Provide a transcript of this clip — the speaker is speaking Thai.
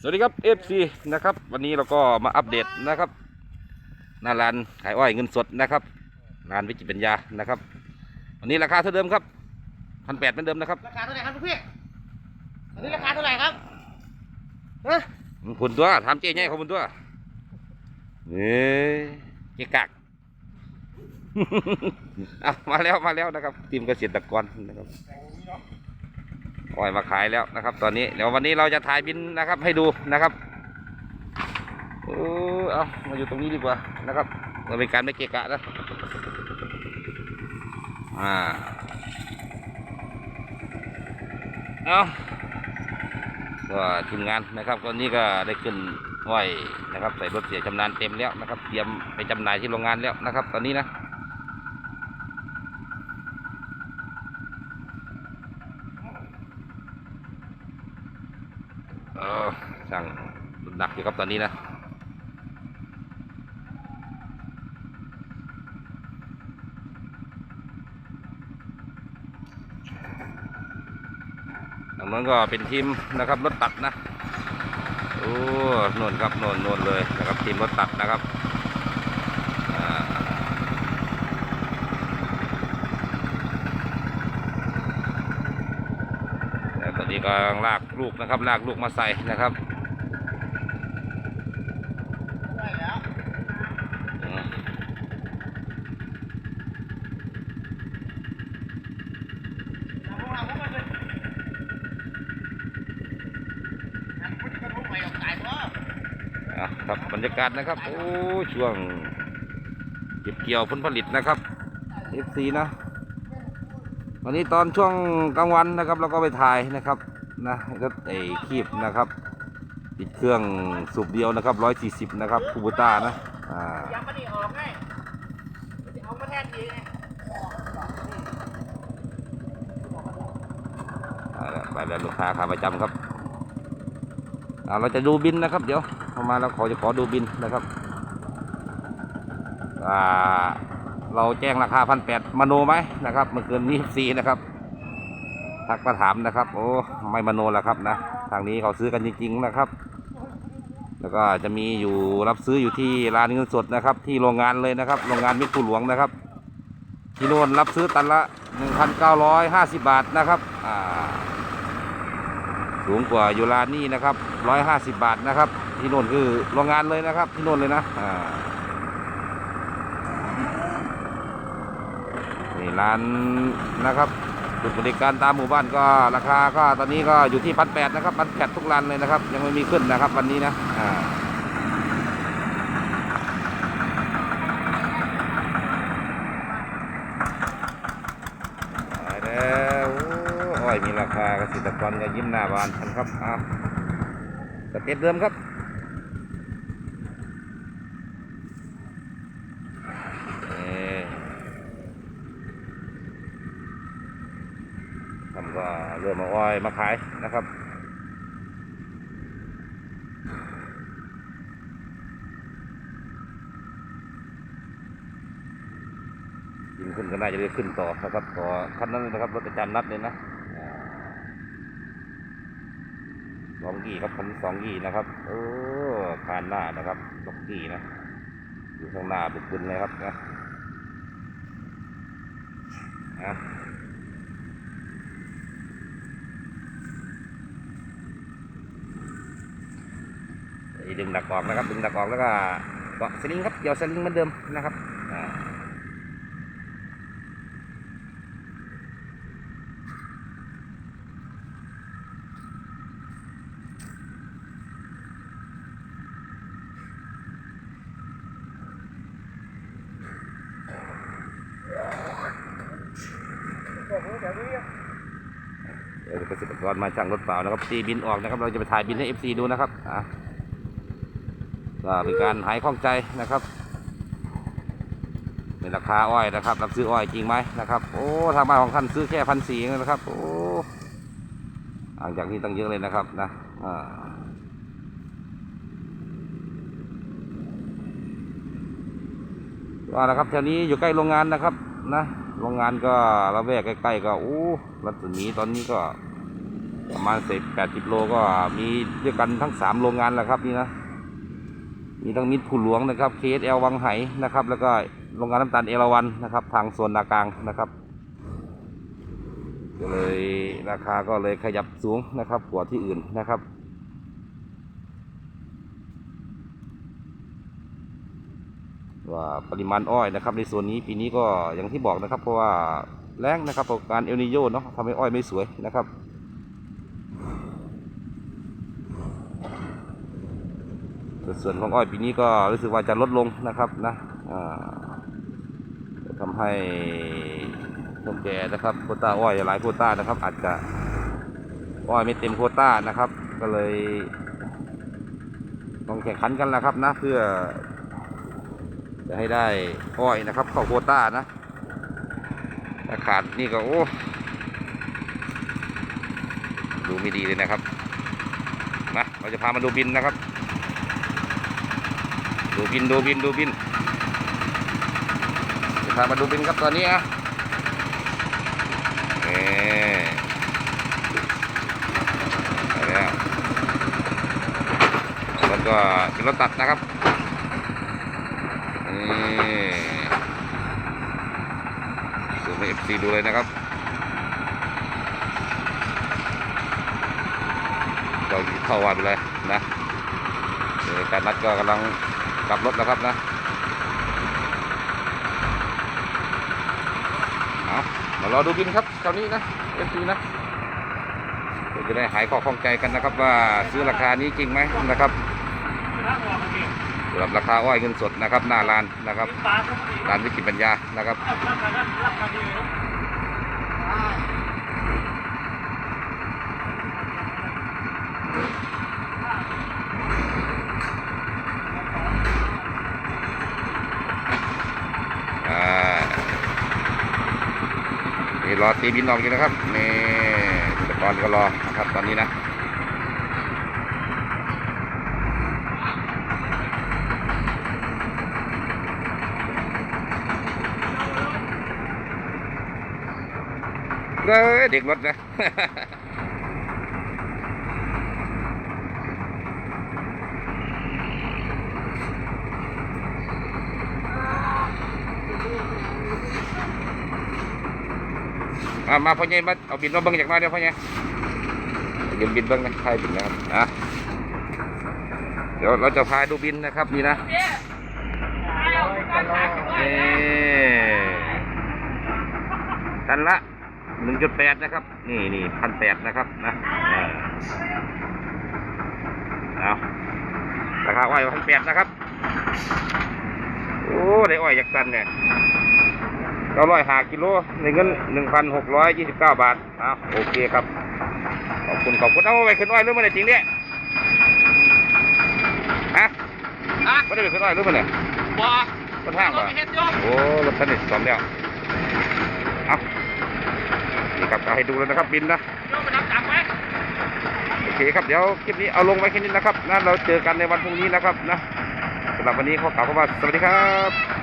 สวัสดีครับ FC นะครับ วันนี้เราก็มาอัปเดตนะครับหน้าร้านขายอ้อยเงินสดนะครับร้านวิจิตรปัญญานะครับ วันนี้ราคาเท่าเดิมครับพันแปดเหมือนเดิมนะครับราคาเท่าไหร่ครับลูกพี่อันนี้ราคาเท่าไหร่ครับฮะคุณตัวทำเจ๊ใหญ่ของคุณตัวนี่เจ๊กักอะมาแล้วมาแล้วนะครับ ทีมเกษตรกรนะครับ อ้อยมาขายแล้วนะครับ ตอนนี้เดี๋ยววันนี้เราจะถ่ายบินนะครับ ให้ดูนะครับเออเอามาอยู่ตรงนี้ดีกว่านะครับเราเป็นการไม่เกะกะนะอ่าเอาก็ทีมงานนะครับตอนนี้ก็ได้ขึ้นไหวนะครับ ใส่รถเสียจำนานเต็มแล้วนะครับ เตรียมไปจำหน่ายที่โรงงานแล้วนะครับ ตอนนี้นะ เออช่างหนักอยู่ครับ ตอนนี้นะทางนั้นก็เป็นทีมนะครับรถตัดนะโอ้โน่นครับโน่นโน่นเลยนะครับทีมรถตัดนะครับแล้วตอนนี้ก็กำลังลากลูกนะครับลากลูกมาใส่นะครับ ได้แล้ว อืม เอาพวกเราพวกมันเลยอันพุทธกระทุกใหม่ออกขายตัว อะ ครับบรรยากาศนะครับ โอ้ช่วงเก็บเกี่ยวผลผลิตนะครับ FC นะวันนี้ตอนช่วงกลางวันนะครับเราก็ไปถ่ายนะครับนะรถไอ้คีบนะครับติดเครื่องสูบเดียวนะครับร้อยสี่สิบนะครับคูบูต้านะอ่ายังไม่ได้ออกไงเอามาแทนทีไงเอาละไปแล้วลูกค้าขาประจำครับเราจะดูบินนะครับเดี๋ยว เข้ามาแล้วขอจะขอดูบินนะครับอ่าเราแจ้งราคาพันแปดมโนไหมนะครับเมื่อคืนนี้ซีนะครับทักมาถามนะครับ โอ้ไม่มโนแล้วครับนะทางนี้เขาซื้อกันจริงๆนะครับ แล้วก็จะมีอยู่รับซื้ออยู่ที่ร้านเงินสดนะครับ ที่โรงงานเลยนะครับ โรงงานมิตรภูหลวงนะครับที่โน่นรับซื้อตันละ 1,950 บาทนะครับอ่า สูงกว่าอยู่ร้านนี้นะครับร้อยห้าสิบบาทนะครับ ที่โน่นคือโรงงานเลยนะครับ ที่โน่นเลยนะนี่ร้านนะครับจุดบริการตามหมู่บ้านก็ราคาก็ตอนนี้ก็อยู่ที่พันแปดนะครับพันแปดทุกร้านเลยนะครับ ยังไม่มีขึ้นนะครับวันนี้นะอ่า ไปแล้วโอ้อ้อยมี ราคาเกษตกรก็ยิ้มหน้าบานกันครับอ้าวสเต็ปเดิมครับทำก็เริ่มเอาอ้อยมาขายนะครับยิงขึ้นก็น่าจะได้ขึ้นต่อนะครับต่อคันนั้นนะครับรถอาจารย์นัดเลยนะอ่า สองกี่ครับคันสองกี่นะครับโอ้คานหน้านะครับสองกี่นะอยู่ข้างหน้าบึกบึนเลยครับนะอะดึงดักออกนะครับดึงดักออกแล้วก็เกาะสลิงครับเกี่ยวสลิงเหมือนเดิมนะครับอ่า เดี๋ยวเกษตรกรมาช่างรถเปล่านะครับตีบินออกนะครับ เราจะไปถ่ายบินให้ FC ดูนะครับอะก็เป็นการหายข้องใจนะครับเป็นราคาอ้อยนะครับ รับซื้ออ้อยจริงไหมนะครับ โอ้ทางบ้านของท่านซื้อแค่พันสี่เองนะครับ โอ้ห่างจากนี้ตั้งเยอะเลยนะครับนะอ่าว่านะครับแถวนี้อยู่ใกล้โรงงานนะครับนะ โรงงานก็ระแวกใกล้ๆก็อู้รัศมีตอนนี้ก็ประมาณสิบแปดสิบโลก็มีด้วยกันทั้งสามโรงงานแหละครับนี่นะ มีทั้งมิตรผู้หลวงนะครับ KSL วังไหนะครับ แล้วก็โรงงานน้ำตาลเอราวันนะครับ ทางโซนนากลางนะครับก็เลยราคาก็เลยขยับสูงนะครับกว่าที่อื่นนะครับ ว่าปริมาณอ้อยนะครับ ในส่วนนี้ปีนี้ก็อย่างที่บอกนะครับ เพราะว่าแรงนะครับเพราะการเอลนิโยเนาะทำให้อ้อยไม่สวยนะครับส่วนของอ้อยปีนี้ก็รู้สึกว่าจะลดลงนะครับนะจะทำให้คนแก่นะครับโคต้าอ้อยหลายโคต้านะครับ อาจจะอ้อยไม่เต็มโคต้านะครับ ก็เลยต้องแข่งขันกันนะครับนะเพื่อ จะให้ได้อ้อยนะครับ เข้าโควต้านะถ้าขาดนี่ก็โอ้ดูไม่ดีเลยนะครับมาเราจะพามาดูบินนะครับ ดูบินดูบินดูบินจะพามาดูบินครับตอนนี้นะเอ่ไปแล้วแล้วก็เป็นรถตัดนะครับนี่ ตีดูเลยนะครับ เราเข้าวันไปเลยนะการนัดก็กำลังกลับรถแล้วครับนะเอามารอดูบินครับคราวนี้นะเอฟซีนะเดี๋ยวจะได้หายข้อข้องใจกันนะครับ ว่าซื้อราคานี้จริงไหมนะครับสำหรับราคาอ้อยเงินสดนะครับ หน้าร้านนะครับร้านวิจิตรปัญญานะครับ อ่านี่ รอตีบินออกอยู่นะครับนี่แต่ก่อนก็รอนะครับตอนนี้นะเอ้ยเด็กรถนะ มามาพ่อใหญ่มาเอาบินมาเบิ้งจากมาเดี๋ยวพ่อใหญ่ยืมบินเบิ้งนะใครบินนะครับอะเดี๋ยวเราจะพาดูบินนะครับนี่นะนี่ตันละหนึ่งจุดแปดนะครับ นี่นี่พันแปดนะครับนะเอาราคาอ้อยพันแปดนะครับ โอ้ ได้อ้อยจากตันเนี่ย ก้าร้อยห้ากิโลในเงินหนึ่งพันหกร้อยยี่สิบเก้าบาทอะโอเคครับ ขอบคุณขอบคุณเอาไปขึ้นอ้อยหรือไม่ได้จริงเนี่ยฮะอะไม่ได้ไปขึ้นอ้อยหรือไม่ได้บ่ต้นทางรป่ะถเฮ็ดยกโอ้รถคันนี้สองแล้วเอานี่ครับเอาให้ดูแล้วนะครับบินนะยกไปน้ำจักไหมโอเคครับเดี๋ยวคลิปนี้เอาลงไว้แค่นี้นะครับนะเราเจอกันในวันพรุ่งนี้นะครับนะสำหรับวันนี้ขอกล่าวคำว่าสวัสดีครับ